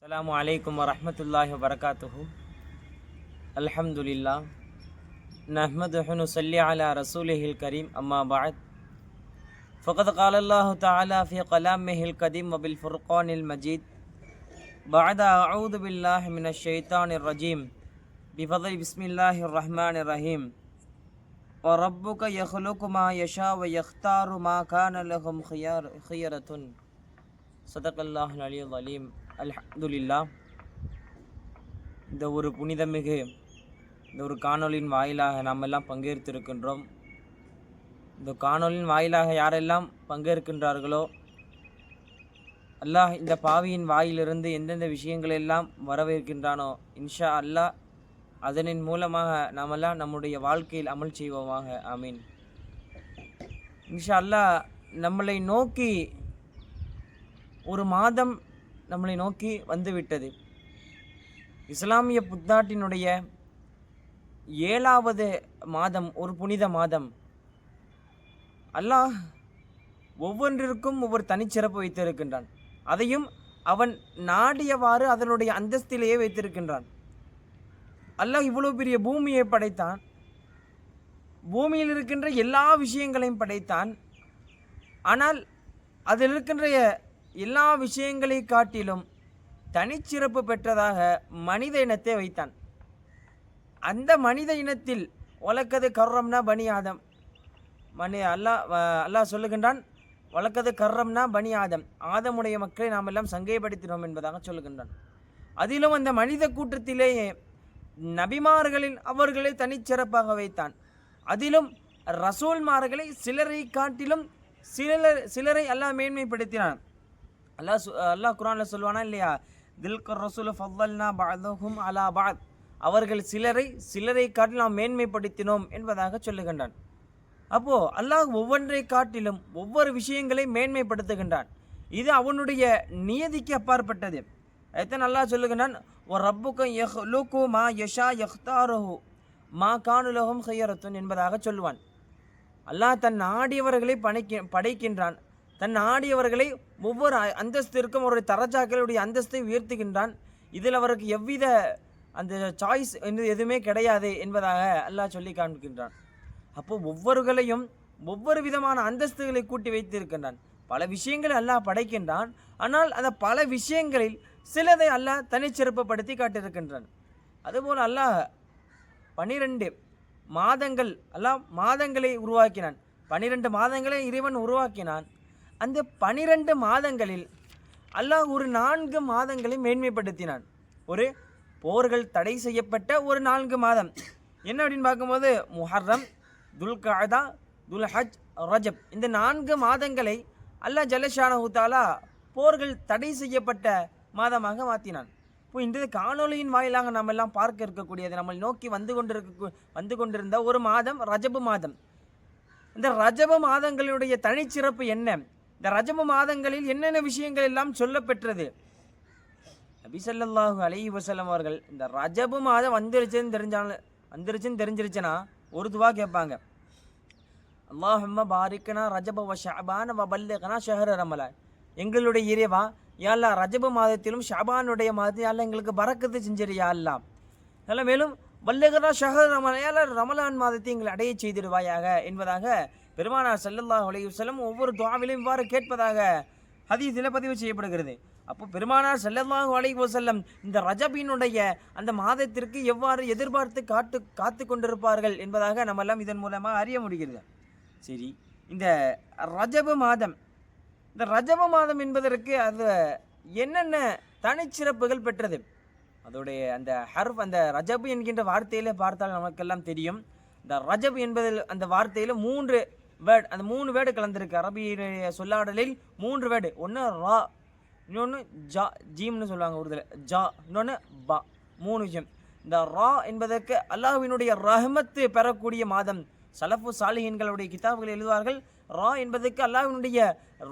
السلام عليكم ورحمة الله وبركاته. الحمد لله نحمده ونصلي على رسوله الكريم أما بعد. فقد قال الله تعالى في كلامه القديم وبالفرقان المجيد بعد أعوذ بالله من الشيطان الرجيم. بفضل بسم الله الرحمن الرحيم. وربك يخلق ما يشاء ويختار ما كان لهم خيار خيرة. صدق الله العلي العظيم. அல்ஹம்துலில்லா இந்த ஒரு புனிதமிகு இந்த ஒரு காணொலியின் வாயிலாக நாம் எல்லாம் பங்கேற்றிருக்கின்றோம். இந்த காணொலியின் வாயிலாக யாரெல்லாம் பங்கேற்கின்றார்களோ அல்லாஹ் இந்த பாவியின் வாயிலிருந்து எந்தெந்த விஷயங்களெல்லாம் வரவேற்கின்றானோ இன்ஷா அல்லாஹ் அதனின் மூலமாக நாமெல்லாம் நம்முடைய வாழ்க்கையில் அமல் செய்வோமாக. ஆமீன். இன்ஷா அல்லாஹ் நம்மளை நோக்கி ஒரு மாதம் நம்மளை நோக்கி வந்துவிட்டது. இஸ்லாமிய புத்தாட்டினுடைய ஏழாவது மாதம் ஒரு புனித மாதம். அல்லாஹ் ஒவ்வொன்றிற்கும் ஒவ்வொரு தனிச்சிறப்பு வைத்திருக்கின்றான். அதையும் அவன் நாடியவாறு அதனுடைய அந்தஸ்திலேயே வைத்திருக்கின்றான். அல்லாஹ் இவ்வளோ பெரிய பூமியை படைத்தான். பூமியில் இருக்கின்ற எல்லா விஷயங்களையும் படைத்தான். ஆனால் அதில் இருக்கின்ற எல்லா விஷயங்களை காட்டிலும் தனிச்சிறப்பு பெற்றதாக மனித இனத்தை வைத்தான். அந்த மனித இனத்தில் வழக்கது கர்ரம்னா பனி ஆதம் மனி அல்லாஹ் அல்லாஹ் சொல்லுகின்றான் வழக்கது கர்ரம்னா பனி ஆதம் ஆதமுடைய மக்களை நாம் எல்லாம் சங்கைப்படுத்தினோம் என்பதாக சொல்லுகின்றான். அதிலும் அந்த மனித கூட்டத்திலேயே நபிமார்களில் அவர்களை தனிச்சிறப்பாக வைத்தான். அதிலும் ரசூல்மார்களை சிலரை காட்டிலும் சிலர் சிலரை அல்லாஹ் மேன்மைப்படுத்தினான். அல்லாஹ் அல்லாஹ் குரானில் சொல்லுவானா இல்லையா? தில்கர் ரசூல் ஃபல்லல்னா பஅதஹும் அலா பாத் அவர்கள் சிலரை சிலரை காட்டில் நாம் மேன்மைப்படுத்தினோம் என்பதாக சொல்லுகின்றான். அப்போ அல்லாஹ் ஒவ்வொன்றை காட்டிலும் ஒவ்வொரு விஷயங்களை மேன்மைப்படுத்துகின்றான். இது அவனுடைய நியதிக்கு அப்பாற்பட்டது. எத்தனை அல்லாஹ் சொல்லுகின்றான் ஒரு ரப்புக்கும் யஹ்லுக்கு மா யஷா யஹ்தாருஹு. மா கானுலகம் ஹையரத்துன் என்பதாக சொல்லுவான். அல்லாஹ் தன் நாடியவர்களை படைக்க படைக்கின்றான். தன் ஆடியவர்களை ஒவ்வொரு அந்தஸ்திற்கும் ஒரு தரஜாக்களுடைய அந்தஸ்தை உயர்த்துகின்றான். இதில் அவருக்கு எவ்வித அந்த சாய்ஸ் என்று எதுவுமே கிடையாது என்பதாக அல்லாஹ் சொல்லி காண்பிக்கின்றான் அப்போ ஒவ்வொருகளையும் ஒவ்வொரு விதமான அந்தஸ்துகளை கூட்டி வைத்திருக்கின்றான். பல விஷயங்களை அல்லாஹ் படைக்கின்றான். ஆனால் அந்த பல விஷயங்களில் சிலதை அல்லாஹ் தனிச்சிறப்புப்படுத்தி காட்டியிருக்கின்றான். அதுபோல் அல்லாஹ் பனிரெண்டு மாதங்கள் அல்லாஹ் மாதங்களை உருவாக்கினான். பனிரெண்டு மாதங்களை இறைவன் உருவாக்கினான். அந்த பனிரெண்டு மாதங்களில் அல்லாஹ் ஒரு நான்கு மாதங்களை மேன்மைப்படுத்தினான். ஒரு போர்கள் தடை செய்யப்பட்ட ஒரு நான்கு மாதம். என்ன அப்படின்னு பார்க்கும்போது முஹர்ரம் துல்காதா துல்ஹஜ் ரஜப். இந்த நான்கு மாதங்களை அல்லாஹ் ஜலஷானஹு போர்கள் தடை செய்யப்பட்ட மாதமாக மாற்றினான் இப்போ இந்த காணொளியின் வாயிலாக நம்ம எல்லாம் பார்க்க இருக்கக்கூடியது நம்மளை நோக்கி வந்து கொண்டிருக்க வந்து கொண்டிருந்த ஒரு மாதம் ரஜபு மாதம். இந்த ரஜப மாதங்களுடைய தனிச்சிறப்பு என்ன? இந்த ரஜம மாதங்களில் என்னென்ன விஷயங்கள் எல்லாம் சொல்லப்பெற்றது? நபி அலி வசலம் அவர்கள் இந்த ரஜபு மாதம் வந்துருச்சுன்னு தெரிஞ்சாலும் வந்துருச்சுன்னு தெரிஞ்சிருச்சுன்னா ஒரு துவா கேட்பாங்க. அல்லாஹம்ம பாரிக்கனா ரஜப வ ஷாபான் வ பல்லகனா ஷஹர ரமலான். எங்களுடைய இறைவா யாழ்லா ரஜபு ரஜப மாதத்திலும் ஷபானுடைய மாதத்தில் யா எங்களுக்கு பறக்கத்து செஞ்சிரு யாழ்லாம் அல்லாஹ். மேலும் வல்லகரா ஷஹர் ரமலையால் ரமலான் மாதத்தை எங்களை அடைய செய்திடுவாயாக என்பதாக பெருமானார் ஸல்லல்லாஹு அலையுசல்லம் ஒவ்வொரு துவாவிலும் இவ்வாறு கேட்பதாக ஹதீஸில் பதிவு செய்யப்படுகிறது. அப்போ பெருமானார் ஸல்லல்லாஹு அலைஹி வஸல்லம் இந்த ரஜபினுடைய அந்த மாதத்திற்கு எவ்வாறு எதிர்பார்த்து காத்து காத்து கொண்டிருப்பார்கள் என்பதாக நம்ம எல்லாம் இதன் மூலமாக அறிய முடிகிறது. சரி இந்த ரஜப மாதம் இந்த ரஜப மாதம் என்பதற்கு அது என்னென்ன தனிச்சிறப்புகள் பெற்றது? அதோடைய அந்த ஹர்ஃப் அந்த ரஜபு என்கின்ற வார்த்தையில் பார்த்தால் நமக்கெல்லாம் தெரியும். இந்த ரஜப் என்பதில் அந்த வார்த்தையில் மூன்று வேர்டு அந்த மூணு வேர்டு கலந்துருக்கு. அரபியுடைய சொல்லாடலில் மூன்று வேர்டு. ஒன்று ரா இன்னொன்று ஜா ஜீம்னு சொல்லுவாங்க உருதுல ஜா இன்னொன்று பா மூணு விஷயம் இந்த ரா என்பதற்கு அல்லாஹ்வினுடைய ரஹமத்து பெறக்கூடிய மாதம். சலஃபு சாலிஹின்களுடைய கிதாபுகள் எழுதுவார்கள். ரா என்பதற்கு அல்லாஹினுடைய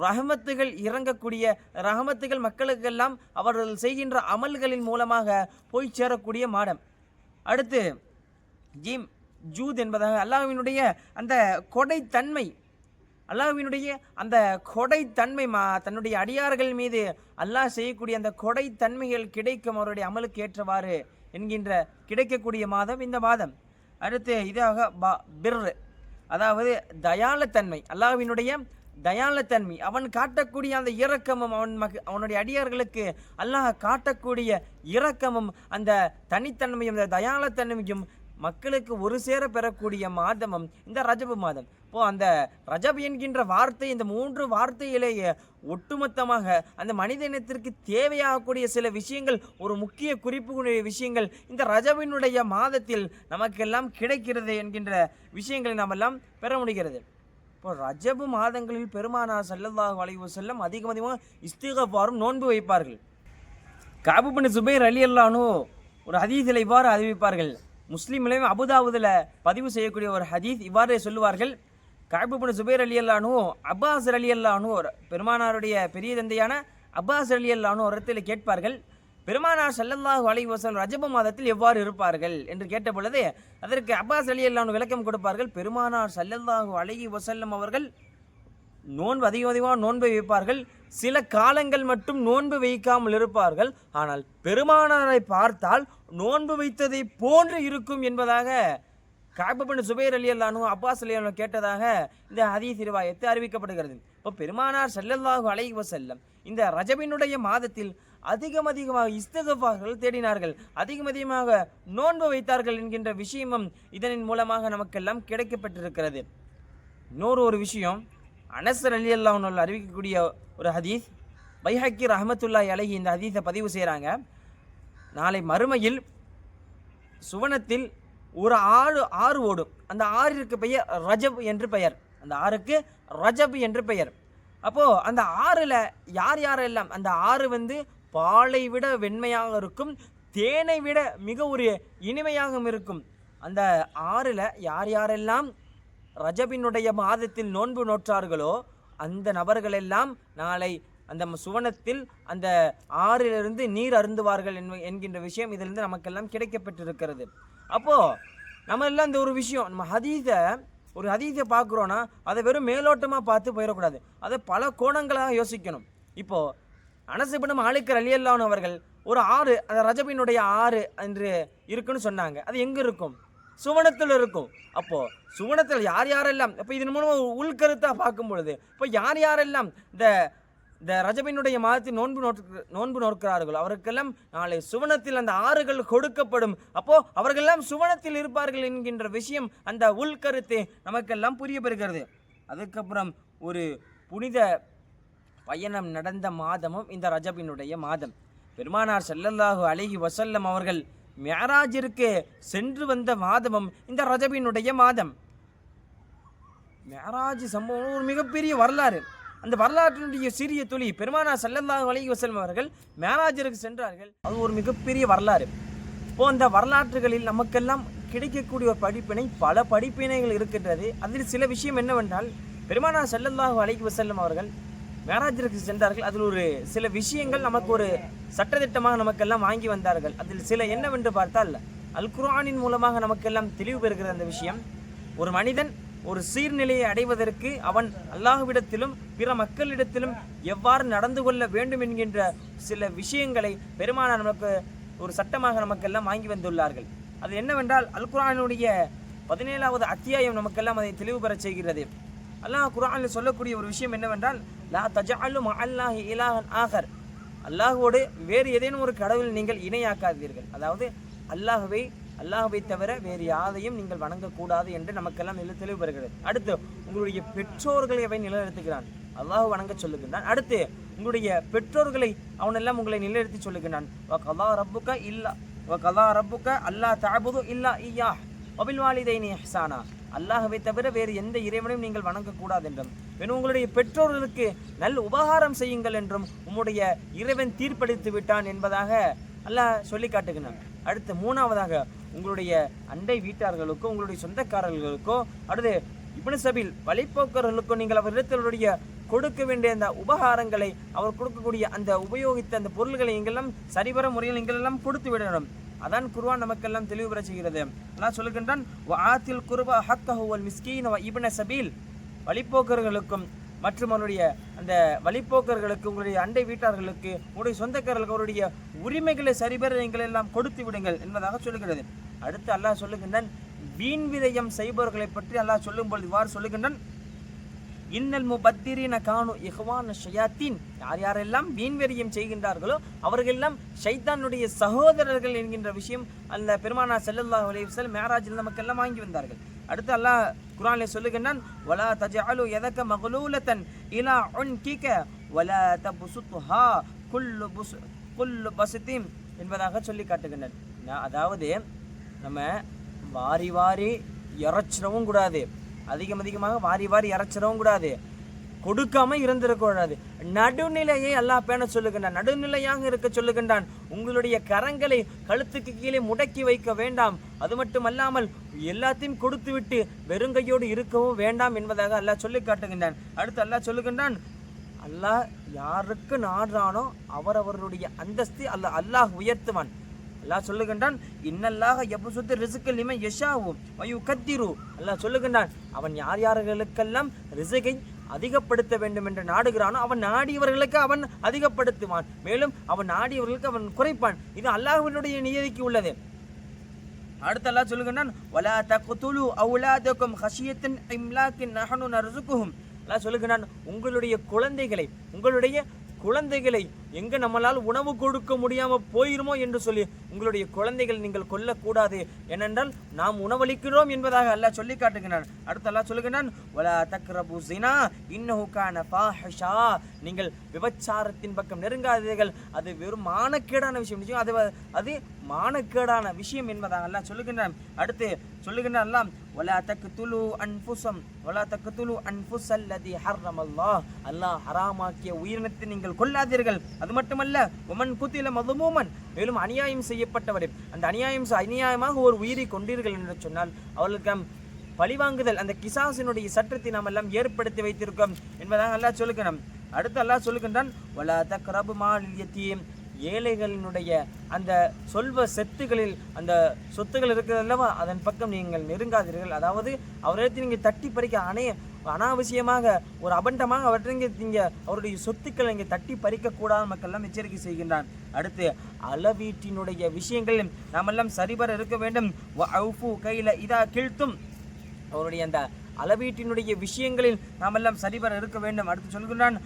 ரஹமத்துகள் இறங்கக்கூடிய ரஹமத்துகள் மக்களுக்கெல்லாம் அவர்கள் செய்கின்ற அமல்களின் மூலமாக போய் சேரக்கூடிய மாதம் அடுத்து ஜீம் ஜூத் என்பதாக அல்லாஹ்வினுடைய அந்த கொடைத்தன்மை அல்லாஹ்வினுடைய அந்த கொடைத்தன்மை மா தன்னுடைய அடியார்கள் மீது அல்லாஹ் செய்யக்கூடிய அந்த கொடைத்தன்மைகள் கிடைக்கும் அவருடைய அமலுக்கு ஏற்றவாறு என்கின்ற கிடைக்கக்கூடிய மாதம் இந்த மாதம். அடுத்து இதாக பா பிர் அதாவது தயாளத்தன்மை அல்லாவினுடைய தயாளத்தன்மை அவன் காட்டக்கூடிய அந்த இரக்கமும் அவன் மக அவனுடைய அடியார்களுக்கு அல்லாஹ் காட்டக்கூடிய இரக்கமும் அந்த தனித்தன்மையும் அந்த தயாளத்தன்மையும் மக்களுக்கு ஒரு சேர பெறக்கூடிய மாதமும் இந்த ரஜபு மாதம். இப்போ அந்த ரஜப் என்கின்ற வார்த்தை இந்த மூன்று வார்த்தையிலேயே ஒட்டுமொத்தமாக அந்த மனித இனத்திற்கு தேவையாகக்கூடிய சில விஷயங்கள் ஒரு முக்கிய குறிப்புடைய விஷயங்கள் இந்த ரஜபினுடைய மாதத்தில் நமக்கெல்லாம் கிடைக்கிறது என்கின்ற விஷயங்களை நாம் எல்லாம் பெற முடிகிறது. இப்போ ரஜபு மாதங்களில் பெருமானார் செல்லதாக வளைவு செல்லும் அதிகம் அதிகமாக இஸ்திகஃபாரும் நோன்பு வைப்பார்கள். காபுபின் சுபைர் அலி அல்லானு ஒரு ஹதீஸில் இவ்வாறு அறிவிப்பார்கள். முஸ்லீம்லையும் அபுதாபுதில் பதிவு செய்யக்கூடிய ஒரு ஹதீஸ் இவ்வாறே சொல்லுவார்கள். காபுபின் சுபைர் அலி அல்லானு அப்பாஸ் அலி அல்லானு பெருமானாருடைய பெரிய தந்தையான அப்பாஸ் அலி அல்லானு இடத்தில் கேட்பார்கள். பெருமானார் சல்லல்லாஹு அலைஹி வஸல்லம் ரஜப மாதத்தில் எவ்வாறு இருப்பார்கள் என்று கேட்ட பொழுது அதற்கு அப்பாஸ் அலி அல்லானு விளக்கம் கொடுப்பார்கள். பெருமானார் சல்லல்லாஹு அலைஹி வசல்லம் அவர்கள் நோன்பு அதிகம் அதிகமாக நோன்பை வைப்பார்கள். சில காலங்கள் மட்டும் நோன்பு வைக்காமல் இருப்பார்கள். ஆனால் பெருமானாரை பார்த்தால் நோன்பு வைத்ததை போன்று இருக்கும் என்பதாக காபபன் சுபைர் அலி அல்லானு அப்பாஸ் அலி அல்லானு கேட்டதாக இந்த ஹதீஸ் ரிவாயத்து அறிவிக்கப்படுகிறது. இப்போ பெருமானார் ஸல்லல்லாஹு அலைஹி செல்லம் இந்த ரஜபினுடைய மாதத்தில் அதிகம் அதிகமாக இஸ்தகஃபார்கள் தேடினார்கள். அதிகம் அதிகமாக நோன்பு வைத்தார்கள் என்கின்ற விஷயமும் இதனின் மூலமாக நமக்கெல்லாம் கிடைக்கப்பட்டிருக்கிறது. இன்னொரு ஒரு விஷயம் அனசர் அலி அல்லாஹ் அறிவிக்கக்கூடிய ஒரு ஹதீஸ். பைஹக்கி ரஹமத்துல்லாஹி அலகி இந்த ஹதீஸை பதிவு செய்கிறாங்க நாளை மறுமையில் சுவனத்தில் ஒரு ஆறு ஆறு ஓடும். அந்த ஆறிற்கு பெயர் ரஜப் என்று பெயர். அந்த ஆறுக்கு ரஜப் என்று பெயர். அப்போது அந்த ஆறில் யார் யாரெல்லாம் அந்த ஆறு வந்து பாலை விட வெண்மையாக இருக்கும் தேனை விட மிக ஒரு இனிமையாகவும் இருக்கும். அந்த ஆறில் யார் யாரெல்லாம் ரஜபினுடைய மாதத்தில் நோன்பு நோற்றார்களோ அந்த நபர்களெல்லாம் நாளை அந்த சுவனத்தில் அந்த ஆறிலிருந்து நீர் அருந்துவார்கள் என்ப- என்கின்ற விஷயம் இதிலிருந்து நமக்கெல்லாம் கிடைக்கப்பட்டிருக்கிறது. அப்போது நம்ம எல்லாம் இந்த ஒரு விஷயம் நம்ம ஹதீஸை ஒரு ஹதீஸை பார்க்குறோன்னா அதை வெறும் மேலோட்டமாக பார்த்து போயிடக்கூடாது. அதை பல கோணங்களாக யோசிக்கணும். இப்போது அனசுபடும் ஆளுக்கர் அலியல்லான் அவர்கள் ஒரு ஆறு அந்த ரஜபினுடைய ஆறு என்று இருக்குன்னு சொன்னாங்க. அது எங்கே இருக்கும் சுவனத்தில் இருக்கும். அப்போது சுவனத்தில் யார் யாரெல்லாம் இப்போ இதன் மூலம் உள்கருத்தாக பார்க்கும் பொழுது இப்போ யார் யாரெல்லாம் இந்த இந்த ரஜபினுடைய மாதத்தில் நோன்பு நோக்கு நோன்பு நோக்கிறார்கள் அவருக்கெல்லாம் நாளை சுவனத்தில் அந்த ஆறுகள் கொடுக்கப்படும். அப்போது அவர்களெல்லாம் சுவனத்தில் இருப்பார்கள் என்கின்ற விஷயம் அந்த உள்கருத்து நமக்கெல்லாம் புரிய பெறுகிறது. அதுக்கப்புறம் ஒரு புனித பயணம் நடந்த மாதமும் இந்த ரஜபினுடைய மாதம். பெருமானார் செல்லல்லாஹு அழகி வசல்லம் அவர்கள் மேராஜிற்கு சென்று வந்த மாதமும் இந்த ரஜபினுடைய மாதம். மேராஜ் சம்பவம் ஒரு மிகப்பெரிய வரலாறு. அந்த வரலாற்றினுடைய சிறிய துளி பெருமானார் ஸல்லல்லாஹு அலைஹி வஸல்லம் அவர்கள் மேராஜருக்கு சென்றார்கள். அது ஒரு மிகப்பெரிய வரலாறு. இப்போ அந்த வரலாற்றுகளில் நமக்கெல்லாம் கிடைக்கக்கூடிய ஒரு படிப்பினை பல படிப்பினைகள் இருக்கின்றது. அதில் சில விஷயம் என்னவென்றால் பெருமானார் செல்லந்தாக அலைஹி வசல்லம் அவர்கள் மேராஜிற்கு சென்றார்கள். அதில் ஒரு சில விஷயங்கள் நமக்கு ஒரு சட்டத்திட்டமாக நமக்கெல்லாம் வாங்கி வந்தார்கள். அதில் சில என்னவென்று பார்த்தால் அல் குரானின் மூலமாக நமக்கெல்லாம் தெளிவு பெறுகிறது அந்த விஷயம் ஒரு மனிதன் ஒரு சீர்நிலையை அடைவதற்கு அவன் அல்லாஹுவிடத்திலும் பிற மக்களிடத்திலும் எவ்வாறு நடந்து கொள்ள வேண்டும் என்கின்ற சில விஷயங்களை பெருமானார் நமக்கு ஒரு சட்டமாக நமக்கெல்லாம் வாங்கி வந்துள்ளார்கள். அது என்னவென்றால் அல் குரானுடைய பதினேழாவது அத்தியாயம் நமக்கெல்லாம் அதை தெளிவு பெறச் செய்கிறது. அல்லாஹ் குர்ஆனில் சொல்லக்கூடிய ஒரு விஷயம் என்னவென்றால் லா தஜஅலு அல்லாஹ் இலாஹன் ஆகர் அல்லாஹோடு வேறு ஏதேனும் ஒரு கடவுள் நீங்கள் இணையாக்காதீர்கள். அதாவது அல்லாஹுவை அல்லாஹுவை தவிர வேறு யாரையும் நீங்கள் வணங்கக்கூடாது என்று நமக்கெல்லாம் நில தெளிவு பெறுகிறது. அடுத்து உங்களுடைய பெற்றோர்களை அவை நிலைநிறுத்துகிறான். அல்லாஹ் வணங்க சொல்லுகின்றான். அடுத்து உங்களுடைய பெற்றோர்களை அவனெல்லாம் உங்களை நிலைநிறுத்தி சொல்லுகின்றான். வ கலா ரப்புக்கா இல்லா வ கலா ரப்புக்கா அல்லா தாபுது இல்லா ஐயா அபில் வாலிதைனி ஹசானா அல்லாஹவை தவிர வேறு எந்த இறைவனையும் நீங்கள் வணங்கக்கூடாது என்றும் வேணும் உங்களுடைய பெற்றோர்களுக்கு நல் உபகாரம் செய்யுங்கள் என்றும் உம்முடைய இறைவன் தீர்ப்பளித்து விட்டான் என்பதாக அல்லாஹ் சொல்லி காட்டுகிறான் அடுத்து மூணாவதாக உங்களுடைய அண்டை வீட்டார்களுக்கோ உங்களுடைய சொந்தக்காரர்களுக்கோ அடுத்து இப்னு சபில் வழிப்போக்கர்களுக்கோ நீங்கள் அவரிடத்தினுடைய கொடுக்க வேண்டிய அந்த உபகாரங்களை அவர் கொடுக்கக்கூடிய அந்த உபயோகித்த அந்த பொருள்களை எங்கெல்லாம் சரிவர முறையில் எங்களெல்லாம் கொடுத்து விடணும் அதான் குர்ஆன் நமக்கெல்லாம் தெளிவுபெற செய்கிறது. ஆனால் சொல்கின்றான் ஆத்தில் குருபா ஹக்கஹுவல் மிஸ்கீன் வ சபீல். வழிப்போக்கர்களுக்கும் மற்றும் அவருடைய அந்த வழிப்போக்கர்களுக்கு உங்களுடைய அண்டை வீட்டார்களுக்கு உங்களுடைய சொந்தக்காரர்களுக்கு அவருடைய உரிமைகளை சரிபெற நீங்கள் எல்லாம் கொடுத்து விடுங்கள் என்பதாக சொல்லுகிறது. அடுத்து அல்லாஹ் சொல்லுகின்றான் வீண் விதயம் செய்பவர்களை பற்றி அல்லாஹ் சொல்லும்பொழுது இவ்வாறு சொல்லுகின்றான் இன்னல் முபத்திரின காணு இஹ்வான் ஷயாத்தீன். யார் யாரெல்லாம் வீண்வெறியம் செய்கின்றார்களோ அவர்களெல்லாம் ஷைத்தானுடைய சகோதரர்கள் என்கின்ற விஷயம் அந்த பெருமானா செல்லல்லா அலைஹி மேராஜில் நமக்கெல்லாம் வாங்கி வந்தார்கள். அடுத்து அல்லாஹ் குரானில் சொல்லுகின்றான் வலா தஜஅலு யதக மக்லூலத்தன் இலா உன்கிக வலா தபசுத்ஹா குல்லு புஸ் குல்லு பசுத்தீம் என்பதாக சொல்லி காட்டுகின்றனர். அதாவது நம்ம வாரி வாரி இறைச்சிடவும் கூடாது. அதிகம் அதிகமாக வாரி வாரி இறைச்சிடவும் கூடாது. கொடுக்காம இருந்திருக்கூடாது நடுநிலையை அல்லாஹ் பேண சொல்லுகின்றான். நடுநிலையாக இருக்க சொல்லுகின்றான். உங்களுடைய கரங்களை கழுத்துக்கு கீழே முடக்கி வைக்க வேண்டாம். அது மட்டுமல்லாமல் எல்லாத்தையும் கொடுத்து விட்டு வெறுங்கையோடு இருக்கவும் வேண்டாம் என்பதாக அல்லாஹ் சொல்லி காட்டுகின்றான். அடுத்து அல்லாஹ் சொல்லுகின்றான் அல்லாஹ் யாருக்கு நாடுறானோ அவரவருடைய அந்தஸ்து அல்ல அல்லாஹ் உயர்த்துவான். அல்லாஹ் சொல்லுகின்றான் இன்னல்லாக எபுசுத்து ரிசுக்கில் இமை யஷாவும் வயு கத்திரு அல்லாஹ் சொல்லுகின்றான் அவன் யார் யார்களுக்கெல்லாம் ரிசுகை அதிகப்படுத்த வேண்டும் என்று நாடுகிறானோ அவன் நாடியவர்களுக்கு அவன் அதிகப்படுத்துவான். மேலும் அவன் நாடியவர்களுக்கு அவன் குறைப்பான். இது அல்லாஹ்வினுடைய நியதிக்கு உள்ளது. அடுத்து அல்லாஹ் சொல்லுகின்றான் வலா தக்துலு அவுலாதக்கும் ஹஷியத்தின் இம்லாக்கின் நஹனு நர்சுக்குஹும். அல்லாஹ் சொல்லுகின்றான் உங்களுடைய குழந்தைகளை உங்களுடைய குழந்தைகளை எங்க நம்மளால் உணவு கொடுக்க முடியாம போயிருமோ என்று சொல்லி உங்களுடைய குழந்தைகள் நீங்கள் கொல்லக்கூடாது. ஏனென்றால் நாம் உணவளிக்கிறோம் என்பதாக அல்லாஹ் சொல்லி காட்டுகிறான். அடுத்த அல்லாஹ் சொல்லுகிறான் வலா தக்ரபு ஜினா இன்னஹு ஃபாஹிஷா. நீங்கள் விபச்சாரத்தின் பக்கம் நெருங்காதீர்கள். அது வெறும் மானக்கேடான விஷயம். அது அது மானக்கேடான விஷயம் என்பதாக அல்லாஹ் சொல்லுகின்றான் அடுத்து சொல்லுகின்றான் அல்லாஹ் வலா தக்துலு அன்ஃபுசம் வலா தக்துலு அன்ஃபுஸல்லதி ஹர்ரமல்லாஹ் அல்லாஹ் ஹராமாக்கிய உயிரினத்தை நீங்கள் கொல்லாதீர்கள். அது மட்டுமல்ல உமன் குத்தில மதுமூமன். மேலும் அநியாயம் செய்யப்பட்டவர் அந்த அநியாயம் அநியாயமாக ஒரு உயிரை கொண்டீர்கள் என்று சொன்னால் அவர்களுக்கு பழிவாங்குதல் அந்த கிசாசினுடைய சட்டத்தை நாம் எல்லாம் ஏற்படுத்தி வைத்திருக்கோம் என்பதாக அல்லாஹ் சொல்லுகிறோம் அடுத்து அல்லாஹ் சொல்லுகின்றான் வலா தக்ரபு மால் ஏழைகளினுடைய அந்த சொல்வ செத்துகளில் அந்த சொத்துகள் இருக்கிறது அல்லவா? அதன் பக்கம் நீங்கள் நெருங்காதீர்கள். அதாவது அவரிடத்தில் நீங்கள் தட்டி பறிக்க அணைய அனாவசியமாக ஒரு அபண்டமாக அவற்றை நீங்கள் அவருடைய சொத்துக்களை இங்கே தட்டி பறிக்கக்கூடாத மக்கள்லாம் எச்சரிக்கை செய்கின்றான். அடுத்து அளவீட்டினுடைய விஷயங்களில் நாமெல்லாம் சரிபர இருக்க வேண்டும். கையில் இதா கிழ்த்தும். அவருடைய அந்த அளவீட்டினுடைய விஷயங்களில் நாமெல்லாம் சரிபர இருக்க வேண்டும். அடுத்து சொல்கின்றான்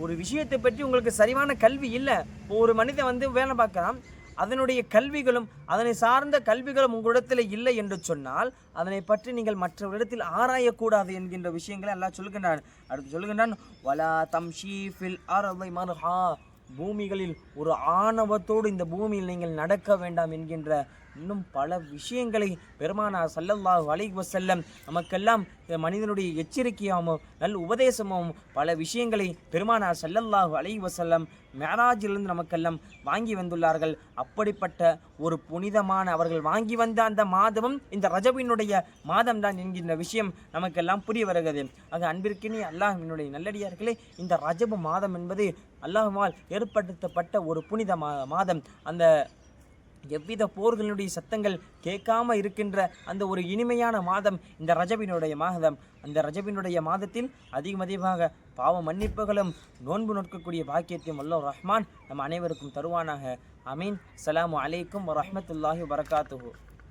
ஒரு விஷயத்தை பற்றி உங்களுக்கு சரிவான கல்வி இல்லை. ஒரு மனிதன் வந்து வேலை பார்க்கலாம் அதனுடைய கல்விகளும் அதனை சார்ந்த கல்விகளும் உங்களிடத்தில் இல்லை என்று சொன்னால் அதனை பற்றி நீங்கள் மற்றவரிடத்தில் ஆராயக்கூடாது என்கின்ற விஷயங்களை எல்லாம் சொல்லுகின்றான் அடுத்து சொல்லுகின்றான் வலா தம்ஷி ஃபில் அரதை மர்ஹா. பூமிகளில் ஒரு ஆணவத்தோடு இந்த பூமியில் நீங்கள் நடக்க வேண்டாம் என்கின்ற இன்னும் பல விஷயங்களை பெருமானார் சல்லல்லா அலைஹி வசல்லம் நமக்கெல்லாம் மனிதனுடைய எச்சரிக்கையாகவும் நல் உபதேசமும் பல விஷயங்களை பெருமானார் ஸல்லல்லாஹு அலைஹி வசல்லம் மேராஜிலிருந்து நமக்கெல்லாம் வாங்கி வந்துள்ளார்கள். அப்படிப்பட்ட ஒரு புனிதமான அவர்கள் வாங்கி வந்த அந்த மாதமும் இந்த ரஜபினுடைய மாதம் தான் என்கின்ற விஷயம் நமக்கெல்லாம் புரிய வருகிறது. ஆக அன்பிற்கினே அல்லாஹ்வினுடைய நல்லடியார்களே இந்த ரஜபு மாதம் என்பது அல்லாஹுவால் ஏற்படுத்தப்பட்ட ஒரு புனித மாதம். அந்த எவ்வித போர்களுடைய சத்தங்கள் கேட்காம இருக்கின்ற அந்த ஒரு இனிமையான மாதம் இந்த ரஜபினுடைய மாதம். அந்த ரஜபினுடைய மாதத்தில் அதிகம் அதிகமாக பாவ மன்னிப்புகளும் நோன்பு நோக்கக்கூடிய பாக்கியத்தையும் அல்லோ ரஹ்மான் நம் அனைவருக்கும் தருவானாக. அமீன் சலாம் அலைக்கும் வரஹ்மத்துல்லாஹி வரகாத்துஹூ